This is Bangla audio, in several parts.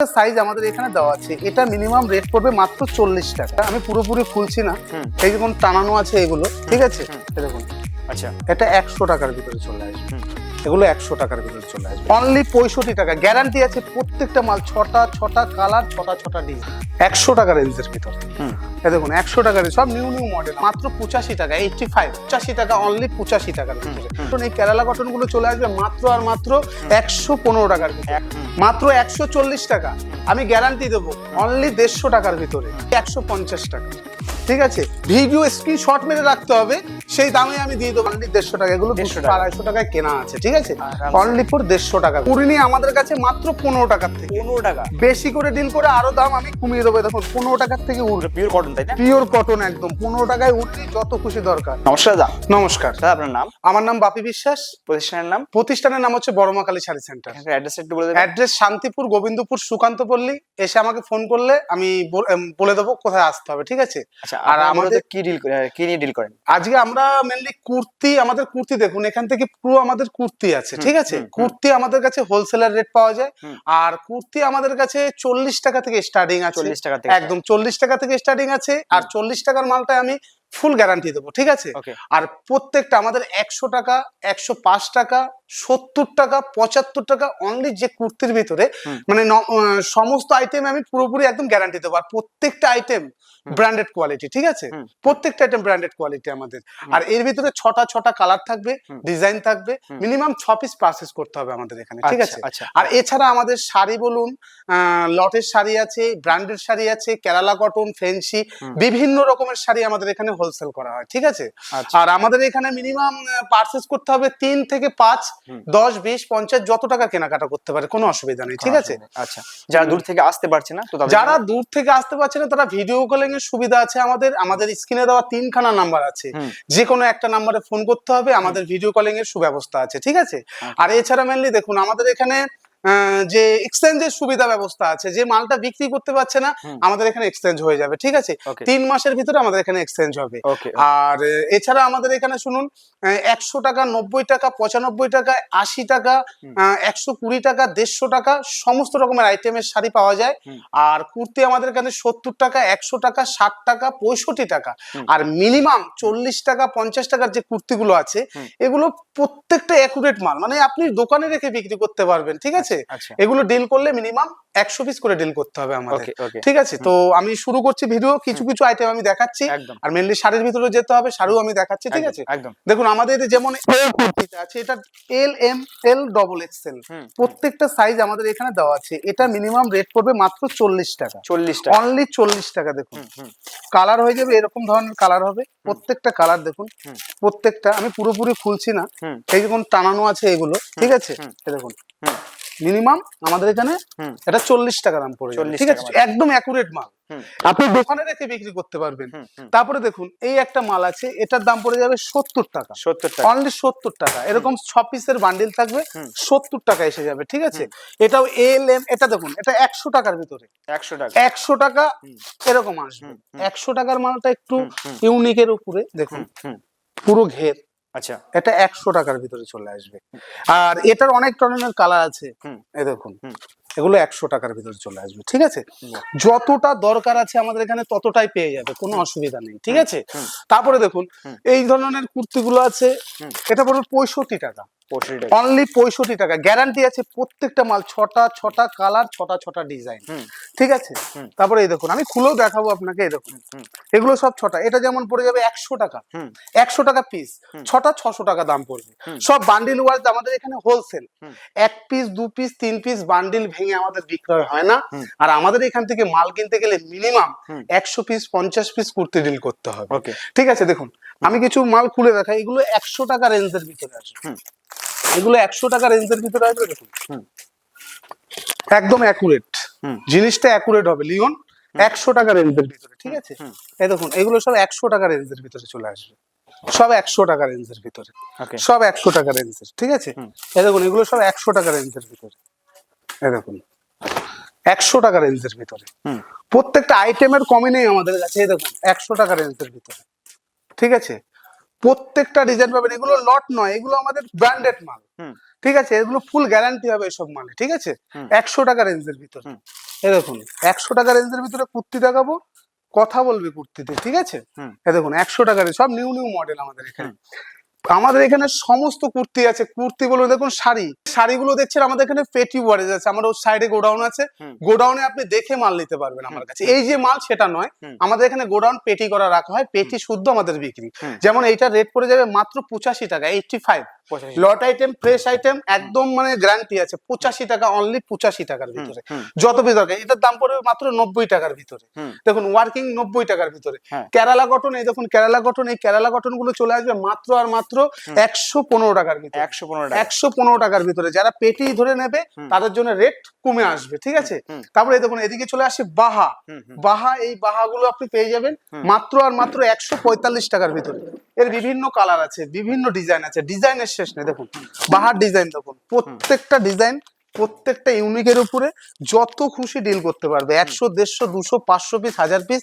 সাইজ আমাদের এখানে দেওয়া আছে। এটা মিনিমাম রেট পড়বে মাত্র চল্লিশ টাকা। আমি পুরোপুরি খুলছি না। এই যেমন টানানো আছে এগুলো ঠিক আছে? দেখুন। আচ্ছা। এটা একশো টাকার ভিতরে চলে আসবে। এগুলো একশো টাকার ভিতরে চলে আসবে। অনলি পঁয়ষট্টি টাকা। গ্যারান্টি আছে প্রত্যেকটা মাল ছটা ছটা কালার ছটা ছটা ডিজাইন একশো টাকা রেঞ্জের ভিতরে। দেখুন একশো টাকার সব নিউ নিউ মডেল মাত্র পঁচাশি টাকা এইটটি ফাইভ পঁচাশি টাকা অনলি পঁচাশি টাকার ভিতরে। এই কেরালা কটনগুলো চলে আসবে মাত্র আর মাত্র একশো পনেরো টাকার ভিতরে। মাত্র একশো চল্লিশ টাকা। আমি গ্যারান্টি দেবো অনলি দেড়শো টাকার ভিতরে। একশো পঞ্চাশ টাকা। ঠিক আছে? ভিডিও স্ক্রিনশট মেরে রাখতে হবে। সেই দামে আমি দিয়ে দেবো। অনলি দেড়শো টাকা। এগুলো 150 দুশো টাকা। আড়াইশো টাকায় কেনা আছে ঠিক আছে। অনলি ফর দেড়শো টাকা। কুড়িনি আমাদের কাছে মাত্র পনেরো টাকার থেকে। পনেরো টাকা। বেশি করে ডিল করে আরও দাম আমি কমিয়ে দেবো। দেখুন পনেরো টাকার থেকে পিওর কটন তাই না? পিওর কটন একদম। পনেরো টাকায় উঠলি যত খুশি দরকার। নমস্কার দাদা নমস্কার। দাদা আপনার নাম? আমার নাম বাপি বিশ্বাস। প্রতিষ্ঠানের নাম? প্রতিষ্ঠানের নাম হচ্ছে বড়মা কালী শাড়ি সেন্টার। অ্যাড্রেস একটু বলে দেবেন। অ্যাড্রেস শান্তিপুর গোবিন্দপুর সুকান্ত পল্লী এসে আমাকে ফোন করলে আমি বলে দেবো কোথায় আসতে হবে ঠিক আছে? আচ্ছা আর আমাদের কি ডিল কি নিয়ে ডিল করেন? আজকে আমরা মেনলি কুর্তি আমাদের কুর্তি দেখুন এখান থেকে পুরো আমাদের কুর্তি আছে ঠিক আছে। কুর্তি আমাদের কাছে হোলসেলার রেট পাওয়া যায় আর কুর্তি আমাদের কাছে চল্লিশ টাকা থেকে স্টার্টিং আছে চল্লিশ টাকা থেকে একদম চল্লিশ টাকা থেকে স্টার্টিং আছে আর চল্লিশ টাকার মালটা আমি ফুল গ্যারান্টি দেবো ঠিক আছে? আর প্রত্যেকটা আমাদের একশো টাকা একশো পাঁচ টাকা সত্তর টাকা পঁচাত্তর টাকা অনলি যে কুর্তির ভিতরে মানে সমস্ত আইটেম আমি পুরোপুরি একদম গ্যারান্টি দেবো। আর প্রত্যেকটা আইটেম ব্র্যান্ডেড কোয়ালিটি ঠিক আছে? প্রত্যেকটা আইটেম ব্র্যান্ডেড কোয়ালিটি আমাদের। আর এর ভিতরে ছটা ছটা কালার থাকবে ডিজাইন থাকবে মিনিমাম ছ পিস পারচেস করতে হবে আমাদের এখানে ঠিক আছে? আচ্ছা। আর এছাড়া আমাদের শাড়ি বলুন আহ, লটের শাড়ি আছে ব্র্যান্ডেড শাড়ি আছে কেরালা কটন ফেন্সি বিভিন্ন রকমের শাড়ি আমাদের এখানে হোলসেল করা হয় ঠিক আছে? আচ্ছা। আর আমাদের এখানে মিনিমাম পারচেস করতে হবে তিন থেকে পাঁচ দশ বিশ পঞ্চাশ যত টাকা কেনাকাটা করতে পারে কোনো অসুবিধা নেই ঠিক আছে? আচ্ছা যারা দূর থেকে আসতে পারছে না যারা দূর থেকে আসতে পারছে না তারা ভিডিও কলিং এর সুবিধা আছে আমাদের আমাদের স্ক্রিনে দেওয়া তিনখানা নাম্বার আছে। যে কোনো একটা নাম্বারে ফোন করতে হবে আমাদের ভিডিও কলিং এর সুব্যবস্থা আছে ঠিক আছে? আচ্ছা। আর এছাড়া মেনলি দেখুন আমাদের এখানে যে এক্সচেঞ্জের সুবিধা ব্যবস্থা আছে যে মালটা বিক্রি করতে পারছে না আমাদের এখানে এক্সচেঞ্জ হয়ে যাবে ঠিক আছে? তিন মাসের ভিতরে আমাদের এখানে এক্সচেঞ্জ হবে। আর এছাড়া আমাদের এখানে শুনুন একশো টাকা নব্বই টাকা পঁচানব্বই টাকা আশি টাকা একশো কুড়ি টাকা দেড়শো টাকা সমস্ত রকমের আইটেমের শাড়ি পাওয়া যায়। আর কুর্তি আমাদের এখানে সত্তর টাকা একশো টাকা ষাট টাকা পঁয়ষট্টি টাকা। আর মিনিমাম চল্লিশ টাকা পঞ্চাশ টাকার যে কুর্তিগুলো আছে এগুলো প্রত্যেকটা অ্যাকুরেট মাল। মানে আপনি দোকানে রেখে বিক্রি করতে পারবেন ঠিক আছে? আচ্ছা। এগুলো ডিল করলে মিনিমাম একশো পিস করে ডিল করতে হবে আমাদের। ঠিক আছে? তো আমি শুরু করছি ভিডিও কিছু কিছু আইটেম আমি দেখাচ্ছি। আর মেনলি শাড়ির ভিতরে যেতে হবে শাড়িও আমি দেখাচ্ছি ঠিক আছে? একদম। দেখুন আমাদের যেমন আছে এটা L M L double XL প্রত্যেকটা সাইজ আমাদের এখানে দেওয়া আছে। এটা মিনিমাম রেট পড়বে মাত্র চল্লিশ টাকা। চল্লিশ টাকা। অনলি চল্লিশ টাকা দেখুন। কালার হয়ে যাবে এরকম ধরনের কালার হবে। প্রত্যেকটা কালার দেখুন। প্রত্যেকটা আমি পুরোপুরি খুলছি না। এই যেমন টানানো আছে এগুলো ঠিক আছে? দেখুন। মিনিমাম আমাদের এখানে এটা চল্লিশ টাকা দাম পড়ে ঠিক আছে। একদম অ্যাকুরেট মাল। আপনি দোকানে রেখে বিক্রি করতে পারবেন। তারপরে দেখুন এই একটা মাল আছে এটার দাম পড়ে যাবে সত্তর টাকা। সত্তর টাকা। অনলি সত্তর টাকা। এরকম ছ পিসের বান্ডিল থাকবে সত্তর টাকা এসে যাবে ঠিক আছে? এটাও এল এম এটা দেখুন এটা একশো টাকার ভিতরে। একশো টাকা। একশো টাকা এরকম আসবে। একশো টাকার মালটা একটু। ইউনিকের উপরে দেখুন। পুরো ঘের। আচ্ছা। এটা একশো টাকার ভিতরে চলে আসবে। আর এটার অনেক ধরনের কালার আছে। এ দেখুন। এগুলো একশো টাকার ভিতরে চলে আসবে ঠিক আছে? যতটা দরকার আছে আমাদের এখানে ততটাই পেয়ে যাবে কোনো অসুবিধা নেই ঠিক আছে? তারপরে দেখুন এই ধরনের কুর্তিগুলো আছে। এটা পড়বে পঁয়ষট্টি টাকা। অনলি পঁয়ষট্টি টাকা। গ্যারান্টি আছে প্রত্যেকটা মাল ছটা ছটা কালার ছটা ছটা ডিজাইন ঠিক আছে? তারপরে এই দেখুন আমি খুলেও দেখাবো আপনাকে এই দেখুন। এগুলো সব ছটা। এটা যেমন পড়ে যাবে একশো টাকা। একশো টাকা পিস ছটা ছশো টাকা দাম পড়বে। সব বান্ডিল ওয়াইজ আমাদের এখানে হোলসেল এক পিস দু পিস তিন পিস বান্ডিল ভেঙে আমাদের বিক্রয় হয় না। আর আমাদের এখান থেকে মাল কিনতে গেলে মিনিমাম একশো পিস পঞ্চাশ পিস কুর্তি ডিল করতে হবে। ঠিক আছে দেখুন। আমি কিছু মাল খুলে দেখাই। এগুলো একশো টাকা রেঞ্জের ভিতরে আসবে। এগুলো একশো টাকা রেঞ্জের ভিতরে আসবে দেখুন। একদম অ্যাকুরেট জিনিসটা অ্যাকুরেট হবে লিওন। একশো টাকা রেঞ্জের ভিতরে ঠিক আছে? এই দেখুন এগুলো সব একশো টাকা রেঞ্জের ভিতরে চলে আসবে। সব একশো টাকা রেঞ্জের ভিতরে। সব একশো টাকা রেঞ্জের ঠিক আছে? এই দেখুন এগুলো সব একশো টাকা রেঞ্জের ভিতরে। এই দেখুন একশো টাকা রেঞ্জের ভিতরে। প্রত্যেকটা আইটেমের কমে নেই আমাদের কাছে এই দেখুন একশো টাকা রেঞ্জের ভিতরে ঠিক আছে? প্রত্যেকটা ডিজাইন পাবেন। এগুলো লট নয় এগুলো আমাদের ব্র্যান্ডেড মাল। ঠিক আছে? এগুলো ফুল গ্যারান্টি হবে এসব মালে ঠিক আছে? একশো টাকা রেঞ্জের ভিতরে। এরকম একশো টাকা রেঞ্জের ভিতরে কুর্তি দেখাবো কথা বলবে কুর্তিতে ঠিক আছে? দেখুন একশো টাকার সব নিউ নিউ মডেল আমাদের এখানে। আমাদের এখানে সমস্ত কুর্তি আছে। কুর্তি বলুন দেখুন শাড়ি। শাড়িগুলো দেখছেন আমাদের এখানে পেটি ওয়ারেজ আছে। আমার সাইডে গোডাউন আছে। গোডাউনে আপনি দেখে মাল নিতে পারবেন আমার কাছে। এই যে মাল সেটা নয়। আমাদের এখানে গোডাউন পেটি করা রাখা হয়। পেটি শুদ্ধ আমাদের বিক্রি। যেমন এইটা রেট পড়ে যাবে মাত্র পঁচাশি টাকা eighty five lot item fresh item একদম মানে গ্যারান্টি আছে। পঁচাশি টাকা অনলি পঁচাশি টাকার ভিতরে। যত পিস দরকার। এটার দাম পড়বে মাত্র নব্বই টাকার ভিতরে। দেখুন ওয়ার্কিং নব্বই টাকার ভিতরে। হ্যাঁ। কেরালা গঠন এই দেখুন কেরালা গঠন এই কেরালা গঠনগুলো চলে আসবে মাত্র আর মাত্র একশো পনেরো টাকার ভিতরে। একশো পনেরো টাকা। একশো পনেরো টাকার ভিতরে। যারা পেটি ধরে নেবে তাদের জন্য রেট কমে আসবে ঠিক আছে? তারপরে এই দেখুন এদিকে চলে আসে বাহা। বাহা এই বাহা এই বাহাগুলো আপনি পেয়ে যাবেন মাত্র আর মাত্র একশো পঁয়তাল্লিশ টাকার ভিতরে। এর বিভিন্ন কালার আছে বিভিন্ন ডিজাইন আছে। ডিজাইনের শেষ নেই দেখুন। বাহার ডিজাইন দেখুন। প্রত্যেকটা ডিজাইন প্রত্যেকটা ইউনিকের উপরে যত খুশি ডিল করতে পারবে। একশো দেড়শো দুশো পাঁচশো পিস হাজার পিস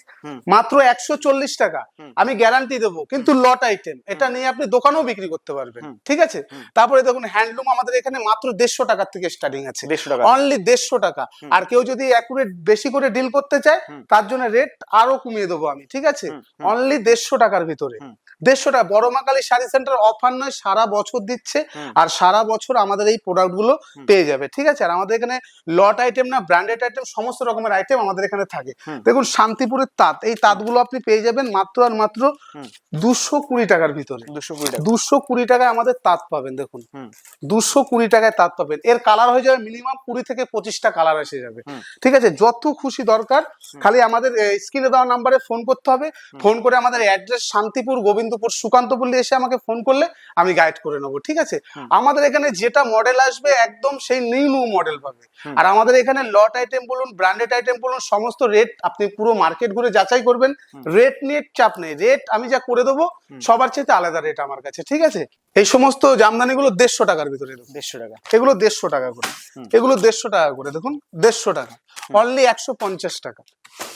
মাত্র একশো চল্লিশ টাকা। আমি গ্যারান্টি দেবো। কিন্তু লট আইটেম এটা নিয়ে আপনি দোকানেও বিক্রি করতে পারবেন। ঠিক আছে? তারপরে দেখুন হ্যান্ডলুম আমাদের এখানে মাত্র দেড়শো টাকার থেকে স্টার্টিং আছে। টাকা অনলি দেড়শো টাকা। আর কেউ যদি অ্যাকুরেট বেশি করে ডিল করতে চায় তার জন্য রেট আরও কমিয়ে দেবো আমি। ঠিক আছে? অনলি দেড়শো টাকার ভিতরে। দেড়শো টাকা। বড় মাকালি শাড়ি সেন্টার অফার নয় সারা বছর দিচ্ছে। আর সারা বছর আমাদের এই প্রোডাক্টগুলো পেয়ে যাবে। ঠিক আছে? আর আমাদের এখানে লট আইটেম না ব্র্যান্ডেড আইটেম সমস্ত রকমের আইটেম আমাদের এখানে থাকে। দেখুন শান্তিপুরের তাঁত এই তাঁতগুলো আপনি পেয়ে যাবেন মাত্র আর মাত্র দুশো কুড়ি টাকার ভিতরে। দুশো কুড়ি টাকা। দুশো কুড়ি টাকায় আমাদের তাঁত পাবেন দেখুন। দুশো কুড়ি টাকায় তাঁত পাবেন। এর কালার হয়ে যাবে মিনিমাম কুড়ি থেকে পঁচিশটা কালার এসে যাবে। ঠিক আছে? যত খুশি দরকার খালি আমাদের স্ক্রিনে দেওয়া নাম্বারে ফোন করতে হবে। ফোন করে আমাদের অ্যাড্রেস শান্তিপুর গোবিন্দপুর সুকান্তপল্লী এসে আমাকে ফোন করলে আমি গাইড করে নেব ঠিক আছে? আমাদের এখানে যেটা মডেল আসবে একদম সেই নিউ নিউ মডেল পাবে। আর আমাদের এখানে লট আইটেম বলুন ব্র্যান্ডেড আইটেম বলুন সমস্ত রেট আপনি পুরো মার্কেট ঘুরে যাচাই করবেন। রেট নিয়ে চাপ নেই। রেট আমি যা করে দেবো সবার চাইতে আলাদা রেট আমার কাছে ঠিক আছে? এই সমস্ত জামদানিগুলো দেড়শো টাকার ভিতরে দেড়শো টাকা। এগুলো দেড়শো টাকা করে। এগুলো দেড়শো টাকা করে দেখুন দেড়শো টাকা। অনলি একশো পঞ্চাশ টাকা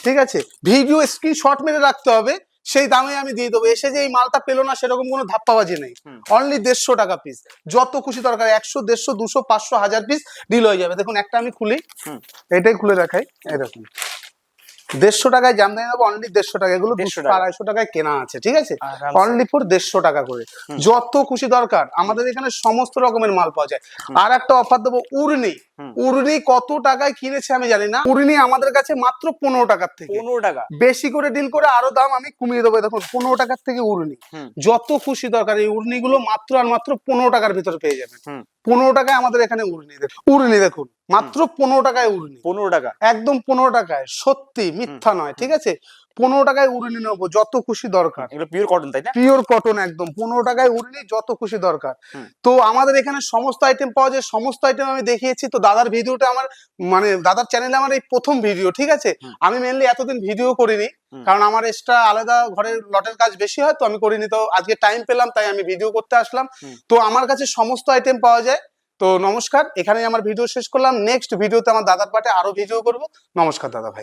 ঠিক আছে? ভিডিও স্ক্রিনশট মেরে রাখতে হবে সেই দামে আমি দিয়ে দেবো। এসে যে এই মালটা পেল না সেরকম কোনো ধাপ্পাবাজি নেই। অনলি দেড়শো টাকা পিস যত খুশি দরকার একশো দেড়শো দুশো পাঁচশো হাজার পিস ডিল হয়ে যাবে। দেখুন একটা আমি খুলি। এটাই খুলে রাখাই এরকম দেড়শো টাকায় জামদানি দেবো অনলি দেড়শো টাকা। এগুলো 150 টাকা। আড়াইশো টাকায় কেনা আছে ঠিক আছে? অনলি ফর দেড়শো টাকা করে। যত খুশি দরকার আমাদের এখানে সমস্ত রকমের মাল পাওয়া যায়। আর একটা অফার দেবো উর্নি হুম। উর্নি কত টাকায় কিনেছে আমি জানি না। উর্নি আমাদের কাছে মাত্র পনেরো টাকার থেকে। পনেরো টাকা। বেশি করে ডিল করে আরও দাম আমি কমিয়ে দেবো। দেখুন পনেরো টাকার থেকে উর্নি। হুম। যত খুশি দরকার এই উর্নি গুলো মাত্র আর মাত্র পনেরো টাকার ভিতরে পেয়ে যাবেন। হুম। পনেরো টাকায় আমাদের এখানে উর্নি দেখুন উর্নি দেখুন মাত্র পনেরো টাকায় উর্নি। পনেরো টাকা। একদম পনেরো টাকায়। সত্যি মিথ্যা নয় ঠিক আছে? পনেরো টাকায় উড়নি নেব যত খুশি দরকার। এগুলো পিওর কটন তাই না? পিওর কটন একদম পনেরো টাকায় উড়ে উড়নি যত খুশি দরকার। তো আমাদের এখানে সমস্ত আইটেম পাওয়া যায় সমস্ত আইটেম আমি দেখিয়েছি। তো দাদার ভিডিওটা আমার মানে দাদার চ্যানেলে আমার এই প্রথম ভিডিও ঠিক আছে? আমি মেনলি এতদিন ভিডিও করিনি কারণ আমার এক্সট্রা আলাদা ঘরের লটের কাজ বেশি হয় তো আমি করিনি। তো আজকে টাইম পেলাম তাই আমি ভিডিও করতে আসলাম। তো আমার কাছে সমস্ত আইটেম পাওয়া যায়। তো নমস্কার এখানেই আমার ভিডিও শেষ করলাম। নেক্সট ভিডিওতে আমার দাদার পাটে আরও ভিডিও করব। নমস্কার দাদা ভাই।